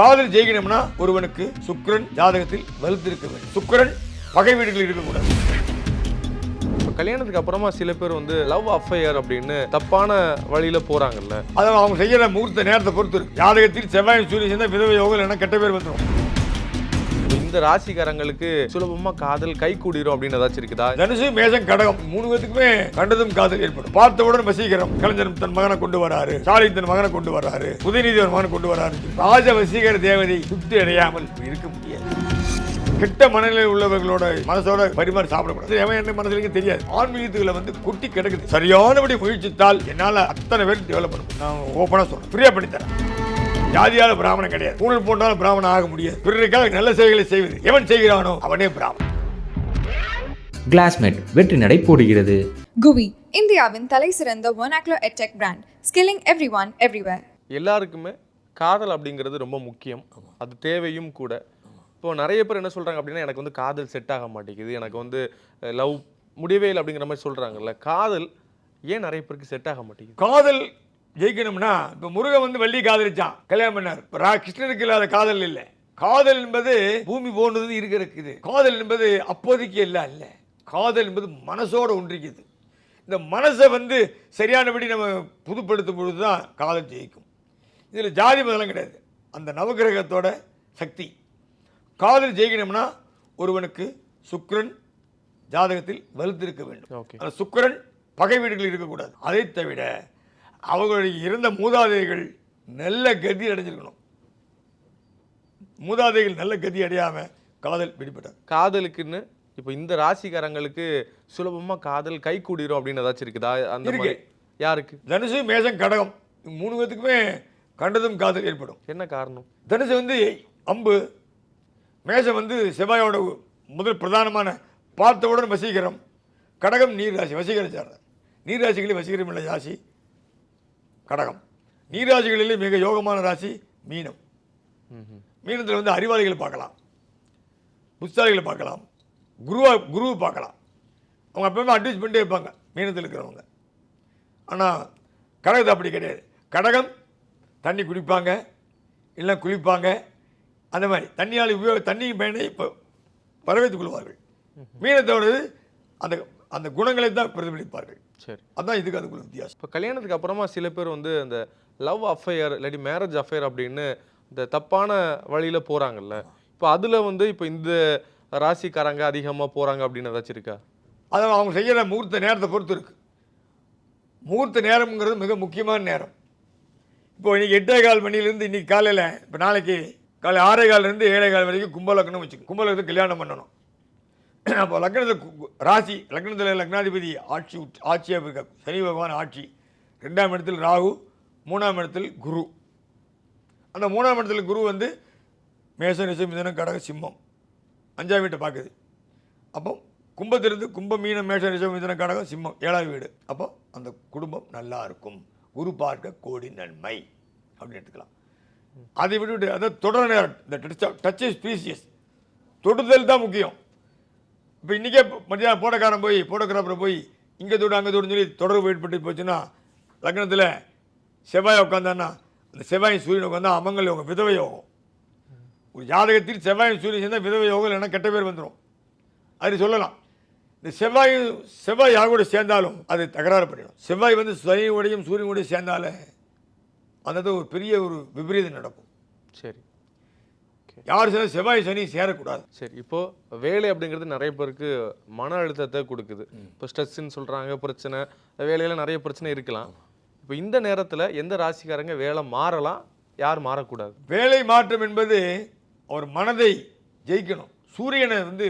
காதல் ஜெயிக்கணும்னா ஒருவனுக்கு சுக்கிரன் ஜாதகத்தில் வலுத்திருக்க வேண்டும். சுக்கிரன் பகை வீடுகளில் இருக்கக்கூடாது. இப்போ கல்யாணத்துக்கு அப்புறமா சில பேர் வந்து லவ் அஃபையர் அப்படின்னு தப்பான வழியில போறாங்கல்ல. அதை அவங்க செய்யற முகூர்த்த நேரத்தை பொறுத்து இருக்கு. ஜாதகத்தில் செவ்வாய் சூரியன் சேர்ந்தா விதவை யோகம் இல்லைன்னா கெட்ட பேர் வந்துடும் இந்த ராசிக்காரங்களுக்கு சுலபமா காதல் கை கூடிரும் அப்படின்னு ஏதாச்சும் இருக்குதா? தனுசு மேஷம் கடகம் மூணு பேத்துக்குமே கண்டதும் காதல் ஏற்படும். பார்த்தவுடன் வசீகரம். கலைஞர் தன் மகனை கொண்டு வராரு. ஸ்டாலின் தன் மகனை கொண்டு வராரு. உதயநிதி ஒரு மகனை கொண்டு வராரு. ராஜ வசீகர தேவதை சுத்தி அடையாமல் இருக்க முடியாது. கெட்ட மனநிலையில் உள்ளவர்களோட மனசோட பரிமாறி சாப்பிடக்கூடாது. எவன் என்ன மனசுலயும் தெரியாது. ஆன்மீகத்துகளை வந்து குட்டி கிடக்குது. சரியானபடி முயற்சித்தால் என்னால் அத்தனை பேர் டெவலப் பண்ண நான் ஓப்பனாக சொல்கிறேன் ஃப்ரீயாக பண்ணித்தரேன். ஜாதியால பிராமணன் கிடையாது. ஊழல் போன்றாலும் பிராமணன் ஆக முடியாது. பிறருக்காக நல்ல செயல்களை செய்வது. எவன் செய்கிறானோ அவனே பிராமணன். கிளாஸ்மேட் வெற்றி நடை போடுகிறது. குவி இந்தியாவின் தலை சிறந்த ஒனாக்லோ edtech brand skilling every one everywhere எல்லாருக்குமே காதல் அப்படிங்கிறது ரொம்ப முக்கியம். அது தேவையும் கூட. இப்போ நிறைய பேர் என்ன சொல்றாங்க அப்படின்னா எனக்கு வந்து காதல் செட் ஆக மாட்டேங்குது. எனக்கு வந்து லவ் முடியவே இல்லை அப்படிங்கிற மாதிரி சொல்றாங்கல்ல. காதல் ஏன் நிறைய பேருக்கு செட் ஆக மாட்டேங்குது? காதல் ஜெயிக்கணும்னா இப்போ முருகன் வந்து வள்ளி காதலிச்சான் கல்யாணம் பண்ணார். இப்ப கிருஷ்ணருக்கு இல்லாத காதல் இல்லை. காதல் என்பது பூமி போன்றது இருக்க இருக்குது. காதல் என்பது அப்போதைக்கு எல்லாம் இல்லை காதல் என்பது மனசோட ஒன்றிக்குது. இந்த மனசை வந்து சரியானபடி நம்ம புதுப்படுத்தும் பொழுது தான் காதல் ஜெயிக்கும். இதில் ஜாதி மதம்லாம் கிடையாது. அந்த நவகிரகத்தோட சக்தி. காதல் ஜெயிக்கணும்னா ஒருவனுக்கு சுக்கிரன் ஜாதகத்தில் வலுத்திருக்க வேண்டும். சுக்கிரன் பகை வீடுகளில் இருக்கக்கூடாது. அதை தவிர அவர்களுடைய இருந்த மூதாதைகள் நல்ல கதி அடைஞ்சிருக்கணும். மூதாதைகள் நல்ல கதி அடையாம காதல் பிடிபட்டார் காதலுக்குன்னு இப்போ இந்த ராசிக்காரங்களுக்கு சுலபமா காதல் கை கூடிரும் அப்படின்னு ஏதாச்சும் இருக்குதா? அந்த இருக்கு. யாருக்கு? தனுசு மேஷம் கடகம் மூணு பேத்துக்குமே கண்டதும் காதல் ஏற்படும். என்ன காரணம்? தனுசு வந்து அம்பு மேஷம் வந்து செவ்வாயோட முதல் பிரதானமான பார்த்தவுடன் வசீகரம் கடகம் நீர் ராசி வசீகர சாரம். நீர் ராசிகளில் வசீகரம் உள்ள ராசி கடகம். நீர் ராசிகளிலே மிக யோகமான ராசி மீனம். மீனத்தில் வந்து அறிவாளிகளை பார்க்கலாம். புத்தாளிகளை பார்க்கலாம். குருவா குருவை பார்க்கலாம். அவங்க எப்பவுமே அட்வைஸ் பண்ணிட்டே இருப்பாங்க மீனத்தில் இருக்கிறவங்க. ஆனால் கடகத்தை அப்படி கிடையாது. கடகம் தண்ணி குடிப்பாங்க இல்லை குளிப்பாங்க. அந்த மாதிரி தண்ணியால் உபயோக தண்ணி பயனை இப்போ வரவேற்றுக் கொள்வார்கள். மீனத்தோடது அந்த அந்த குணங்களை தான் பிரதிபலிப்பார்கள். சரி. அதான் இதுக்கு அதுக்குள்ள வித்தியாசம். இப்போ கல்யாணத்துக்கு அப்புறமா சில பேர் வந்து அந்த லவ் அஃபையர் இல்லாட்டி மேரேஜ் அஃபையர் அப்படின்னு இந்த தப்பான வழியில போறாங்கல்ல. இப்போ அதுல வந்து இப்போ இந்த ராசிக்காரங்க அதிகமா போறாங்க அப்படின்னு ஏதாச்சும் இருக்கா? அதை அவங்க செய்கிற முகூர்த்த நேரத்தை பொறுத்து இருக்கு. முகூர்த்த நேரம்ங்கிறது மிக முக்கியமான நேரம். இப்போ இன்னைக்கு எட்டே கால் மணிலேருந்து இன்னைக்கு காலையில் இப்போ நாளைக்கு காலை ஆறே கால்லேருந்து ஏழே கால் வரைக்கும் கும்ப லக்னம் வச்சுக்கோ. கும்ப லக்னத்துக்கு கல்யாணம் பண்ணணும். அப்போ லக்னத்தில் கு- ராசி லக்னத்தில் லக்னாதிபதி ஆட்சி ஆட்சியாக இருக்க சனி பகவான் ஆட்சி. ரெண்டாம் இடத்தில் ராகு மூணாம் இடத்தில் குரு. அந்த மூணாம் இடத்துல குரு வந்து மேச நிசம் மிதனம் கடக சிம்மம். அஞ்சாம் வீட்டை பார்க்குது. அப்போ கும்பத்திலிருந்து கும்ப மீன மேஷ ரிஷபம் மிதனம் கடகம் சிம்மம் ஏழாவது வீடு. அப்போ அந்த குடும்பம் நல்லா இருக்கும். குரு பார்க்க கோடி நன்மை அப்படின்னு எடுத்துக்கலாம். அதை விட்டுவிட்டு அதாவது தொடர் நேரம் இந்த டச் இஸ் ஸ்பீசியஸ் தொடுதல் தான் முக்கியம். இப்போ இன்றைக்கே மத்தியானம் போட்டக்காரன் போய் போட்டோகிராஃபரை போய் இங்கே தூடு அங்கே தூடுனு சொல்லி தொடர்பு ஏற்பட்டு போச்சுன்னா லக்னத்தில் செவ்வாய் உட்காந்தான்னா அந்த செவ்வாய் சூரியன் உட்காந்தா அமங்கல் யோகம் விதவை யோகம். ஒரு ஜாதகத்தில் செவ்வாய் சூரியன் சேர்ந்தால் விதவை யோகம் இல்லைன்னா கெட்ட பேர் வந்துடும் அது சொல்லலாம். இந்த செவ்வாய் செவ்வாய் யார் கூட சேர்ந்தாலும் அது தகராறு பண்ணிடும். செவ்வாய் வந்து சனியோடையும் சூரியனோடையும் சேர்ந்தாலே அந்த ஒரு பெரிய ஒரு விபரீதம் நடக்கும். சரி. யார் சேர்ந்தா செவ்வாய் சனி சேரக்கூடாது. சரி இப்போ வேலை அப்படிங்கிறது நிறைய பேருக்கு மன அழுத்தத்தை கொடுக்குது. இப்போ ஸ்ட்ரெஸ்ன்னு சொல்றாங்க பிரச்சனை வேலையில நிறைய பிரச்சனை இருக்கலாம். இப்போ இந்த நேரத்துல எந்த ராசிக்காரங்க வேலை மாறலாம் யார் மாறக்கூடாது? வேலை மாற்றம் என்பது அவர் மனதை ஜெயிக்கணும். சூரியனை வந்து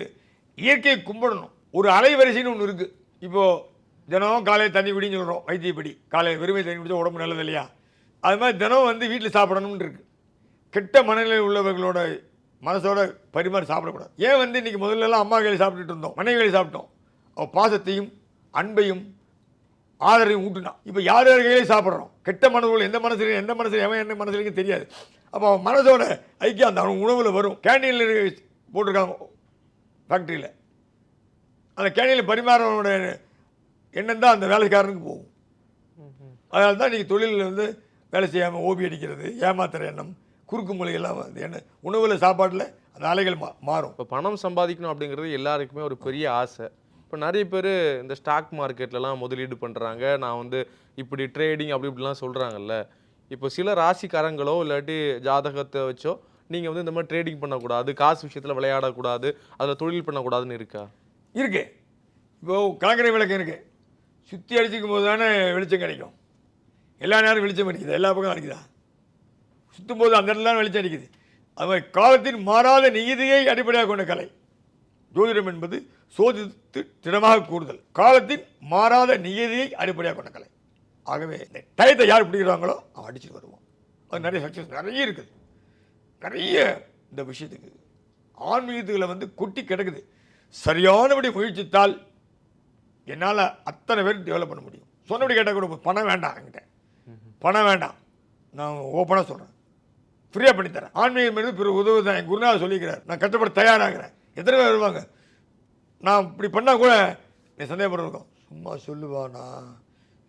இயற்கையை கும்பிடணும். ஒரு அலைவரிசைன்னு ஒன்று இருக்குது இப்போது தினம் காலையில் தண்ணி குடின்னு சொல்கிறோம் வைத்தியப்படி. காலையில் வெறுமை தண்ணி குடிச்சா உடம்பு நல்லது இல்லையா? அது மாதிரி தினம் வந்து வீட்டில் சாப்பிடணும்னு இருக்கு. கெட்ட மனநிலை உள்ளவர்களோட மனசோட பரிமாறி சாப்பிடக்கூடாது. ஏன் வந்து இன்றைக்கி முதல்ல எல்லாம் அம்மா கையில் சாப்பிட்டுட்டு இருந்தோம் மனைவி கையில் சாப்பிட்டோம். அவள் பாசத்தையும் அன்பையும் ஆதரவையும் ஊட்டுனா. இப்போ யார் யார் கையிலே சாப்பிட்றோம்? கெட்ட மனதுகள் எந்த மனசுல எந்த மனசுல எவன் என்ன மனசுலையும் தெரியாது. அப்போ அவன் மனசோட ஐக்கியம் அந்த அவன் உணவில் வரும். கேண்டீனில் போட்டிருக்காங்க ஃபேக்ட்ரியில் அந்த கேண்டீனில் பரிமாறவனோட எண்ணம் தான் அந்த வேலைக்காரனுக்கு போகும். அதனால தான் இன்றைக்கி தொழிலில் வந்து வேலை செய்யாமல் ஓபி அடிக்கிறது ஏமாத்துற எண்ணம் குறுக்கு மொழியெல்லாம் வந்து என்ன உணவில் சாப்பாட்டில் அந்த அலைகள் மா மாறும். இப்போ பணம் சம்பாதிக்கணும் அப்படிங்கிறது எல்லாருக்குமே ஒரு பெரிய ஆசை. இப்போ நிறைய பேர் இந்த ஸ்டாக் மார்க்கெட்லலாம் முதலீடு பண்ணுறாங்க நான் வந்து இப்படி ட்ரேடிங் அப்படி இப்படிலாம் சொல்கிறாங்கல்ல இப்போ சில ராசிக்காரங்களோ இல்லாட்டி ஜாதகத்தை வச்சோ நீங்கள் வந்து இந்த மாதிரி ட்ரேடிங் பண்ணக்கூடாது காசு விஷயத்தில் விளையாடக்கூடாது அதில் தொழில் பண்ணக்கூடாதுன்னு இருக்கா? இருக்கு. இப்போ கலங்கரை விளக்கு இருக்கு. சுற்றி அடிச்சுக்கும் போது தானே வெளிச்சம் கிடைக்கும். எல்லா நேரம் வெளிச்சம் அடிக்குது. எல்லா பக்கம் அடிக்குதா? சுற்றும் போது அந்த இடத்துல வெளிச்சம் அடிக்குது. அது மாதிரி காலத்தின் மாறாத நீதியை அடிப்படையாக கொண்ட கலை. ஜோதிடம் என்பது சோதித்து திடமாக கூறுதல். காலத்தின் மாறாத நியதியை அடிப்படையாக கொண்ட கலை. ஆகவே இந்த டயத்தை யார் பிடிக்கிறாங்களோ அவன் அடிச்சுட்டு வருவான். அது நிறைய சக்ஸஸ் நிறைய இருக்குது. நிறைய இந்த விஷயத்துக்கு ஆன்மீகத்துகளை வந்து கொட்டி கிடக்குது. சரியானபடி முயற்சித்தால் என்னால் அத்தனை பேர் டெவலப் பண்ண முடியும். சொன்னபடி கேட்டால் கூட பணம் வேண்டாம் என்கிட்ட. பணம் வேண்டாம். நான் ஓப்பனாக சொல்கிறேன் ஃப்ரீயாக பண்ணித்தரேன். ஆன்மீகம் என்பது பிற உதவு தான். என் குருநாதர் சொல்லிக்கிறார். நான் கஷ்டப்பட தயாராகிறேன். எத்தனை பேர் வருவாங்க? நான் இப்படி பண்ணால் கூட நீ சந்தேகப்பட இருக்கும் சும்மா சொல்லுவானா?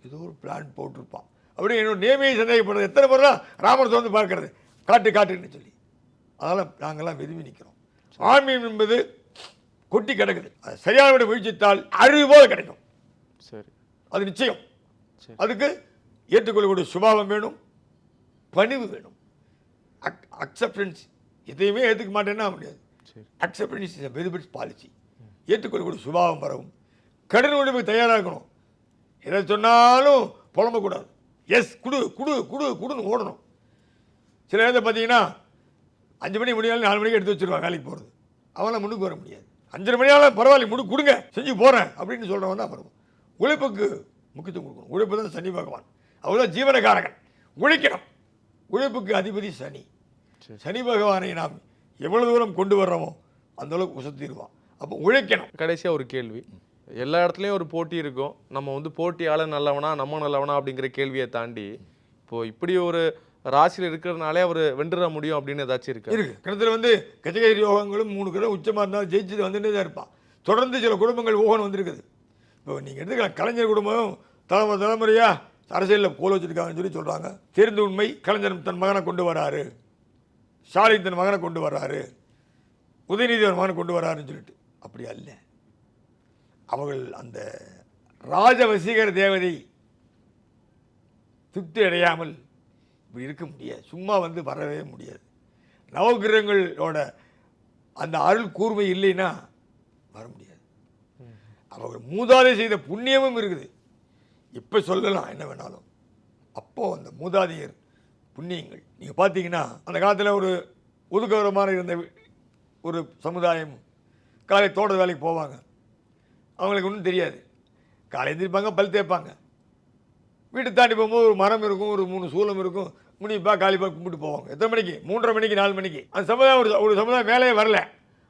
ஏதோ ஒரு பிளான் போட்டிருப்பான். அப்படி என்னோட நேமையை சந்தேகப்படுறது. எத்தனை பேர் தான் ராமர் வந்து பார்க்கறது. காட்டு காட்டுன்னு சொல்லி. அதனால் நாங்கள்லாம் விரும்பி நிற்கிறோம் ஆன்மீகம் என்பது கொட்டி கிடக்குது. அது சரியானபடி முயற்சித்தால் அறிவு போல கிடைக்கும். சரி. அது நிச்சயம். அதுக்கு ஏற்றுக்கொள்ளக்கூடிய சுபாவம் வேணும். பணிவு வேணும். அக் அக்செப்டன்ஸ் எதையுமே ஏற்றுக்க மாட்டேன்னா முடியாது. அக்செப்டன்ஸ் இஸ் பெஸ்ட் பாலிசி ஏற்றுக்கொள்ளக்கூடிய சுபாவம் வரவும் கடன் உடம்புக்கு தயாராக இருக்கணும். எதை சொன்னாலும் புலம்பக்கூடாது. எஸ் குடு குடு குடு குடுன்னு ஓடணும். சில நேரத்தில் பார்த்தீங்கன்னா அஞ்சு மணி முடியாலும் நாலு மணிக்கு எடுத்து வச்சிருவான் வேலைக்கு போகிறது அவனால் முன்னுக்கு வர முடியாது. அஞ்சரை மணியாலும் பரவாயில்ல முடி கொடுங்க செஞ்சு போகிறேன் அப்படின்னு சொல்கிறவன் தான் வரும் உழைப்புக்கு முக்கியத்துவம் கொடுக்கணும். உழைப்பு தான் சனி பகவான். அவர் தான் ஜீவனகாரகன் உழைக்கணும். உழைப்புக்கு அதிபதி சனி. சனி பகவானை நாம் எவ்வளவு தூரம் கொண்டு வர்றோமோ அந்த அளவுக்கு உசத்திடுவான் அப்போ உழைக்கணும். கடைசியாக ஒரு கேள்வி. எல்லா இடத்துலையும் ஒரு போட்டி இருக்கும். நம்ம வந்து போட்டியாளர் நல்லவனா நம்ம நல்லவனா அப்படிங்கிற கேள்வியை தாண்டி இப்போ இப்படி ஒரு ராசியில் இருக்கிறதுனாலே அவர் வென்றுட முடியும் அப்படின்னு ஏதாச்சும் இருக்கு? இருக்கு. கிணத்துல வந்து கஜகேரி யோகங்களும் மூணு கிலோ உச்சமாக இருந்தாலும் ஜெயிச்சுட்டு வந்துட்டே தான் இருப்பான். தொடர்ந்து சில குடும்பங்கள் ஓகன் வந்திருக்குது. இப்போ நீங்கள் எடுத்துக்கலாம். கலைஞர் குடும்பம் தலைமுறை தலைமுறையாக அரசியலில் கோல் வச்சிருக்காங்கன்னு சொல்லி சொல்கிறாங்க தெரிந்த உண்மை கலைஞர் தன் மகனை கொண்டு வராரு. ஸ்டாலின் தன் மகனை கொண்டு வர்றாரு. உதயநிதி அவர் மகனை கொண்டு வராருன்னு சொல்லிட்டு. அப்படி அல்ல. அவர்கள் அந்த ராஜவசீகர தேவதை திருப்தி அடையாமல் இப்படி இருக்க முடியாது. சும்மா வந்து வரவே முடியாது. நவகிரகங்களோட அந்த அருள் கூர்மை இல்லைன்னா வர முடியாது. அவர்கள் மூதாதை செய்த புண்ணியமும் இருக்குது. இப்போ சொல்லலாம் என்ன வேணாலும். அப்போது அந்த மூதாதையர் புண்ணியங்கள். நீங்கள் பார்த்தீங்கன்னா அந்த காலத்தில் ஒரு ஒதுக்கவரமாக இருந்த ஒரு சமுதாயம் காலை தோட்ட வேலைக்கு போவாங்க. அவங்களுக்கு ஒன்றும் தெரியாது. காலை எழுந்திருப்பாங்க பல் தேய்ப்பாங்க. வீட்டு தாண்டி போகும்போது ஒரு மரம் இருக்கும் ஒரு மூணு சூலம் இருக்கும். முனிப்பா காலிப்பா கும்பிட்டு போவாங்க. எத்தனை மணிக்கு? மூன்றரை மணிக்கு நாலு மணிக்கு. அந்த சமுதாயம் ஒரு ஒரு சமுதாயம் வேலையே வரல.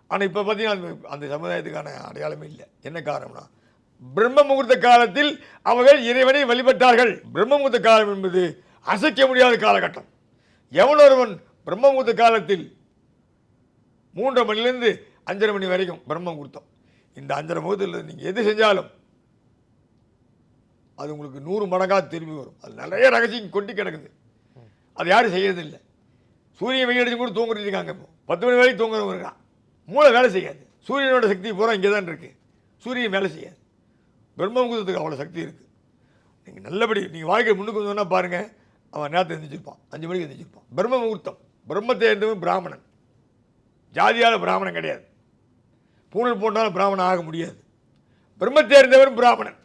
ஆனால் இப்போ பார்த்தீங்கன்னா அந்த- அந்த சமுதாயத்துக்கான அடையாளமே இல்லை. என்ன காரணம்னா பிரம்ம முகூர்த்த காலத்தில் அவர்கள் இறைவனை வழிபட்டார்கள். பிரம்ம முகூர்த்த காலம் என்பது அசைக்க முடியாத காலகட்டம். எவன் ஒருவன் பிரம்ம காலத்தில் மூன்றரை மணிலேருந்து அஞ்சரை மணி வரைக்கும் பிரம்மம் கொடுத்தோம் இந்த அஞ்சரை முகத்தில் நீங்கள் எது செஞ்சாலும் அது உங்களுக்கு நூறு மடங்காக திரும்பி வரும். அது நிறைய ரகசியம் கொட்டி கிடக்குது. அது யாரும் செய்யறதில்லை. சூரியன் வெயில் அடிச்சு கூட தூங்குறது இருக்காங்க இப்போ. பத்து மணி வரைக்கும் தூங்குறவங்க இருக்கான். மூளை வேலை செய்யாது. சூரியனோட சக்தி பூரா இங்கே தான் இருக்குது சூரியன் வேலை செய்யாது. பிரம்மகுதத்துக்கு அவ்வளோ சக்தி இருக்குது நீங்கள் நல்லபடி நீங்கள் வாழ்க்கை முன்னுக்கு வந்தோன்னா பாருங்கள் அவன் நேரத்தை எந்திரிச்சிருப்பான். அஞ்சு மணிக்கு எந்திரிச்சிருப்பான். பிரம்ம முகூர்த்தம். பிரம்மத்தை இருந்தவன் பிராமணன். ஜாதியால் பிராமணன் கிடையாது. பூணல் போட்டாலும் பிராமணன் ஆக முடியாது. பிரம்மத்தை அறிந்தவன் பிராமணன்.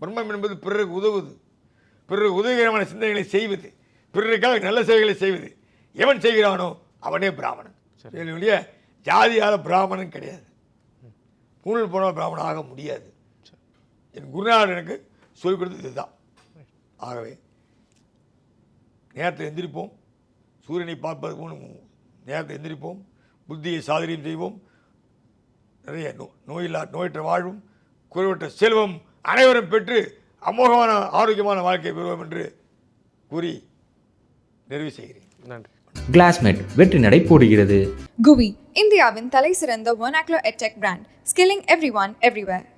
பிரம்மம் என்பது பிறருக்கு உதவுது. பிறருக்கு உதவிகரமான சிந்தனைகளை செய்வது. பிறருக்காக நல்ல செயல்களை செய்வது. எவன் செய்கிறானோ அவனே பிராமணன். இல்லையா ஜாதியால் பிராமணன் கிடையாது. பூணல் போனால் பிராமணன் ஆக முடியாது. என் குருநாதர் எனக்கு சொல்லிக் கொடுத்தது இதுதான். ஆகவே நேரத்தை எந்திரிப்போம். சூரியனை பார்ப்பதற்கு முன் நேரத்தை எந்திரிப்போம். புத்தியை சாதரியம் செய்வோம். நிறைய நோ நோயில்லா நோயற்ற வாழ்வும் குறைவற்ற செல்வம் அனைவரும் பெற்று அமோகமான ஆரோக்கியமான வாழ்க்கை பெறுவோம் என்று கூறி நிறைவு செய்கிறேன். நன்றி. கிளாஸ்மேட் வெற்றி நடை போடுகிறது. GUI, இந்தியாவின் தலை சிறந்த vernacular edtech brand, skilling everyone everywhere.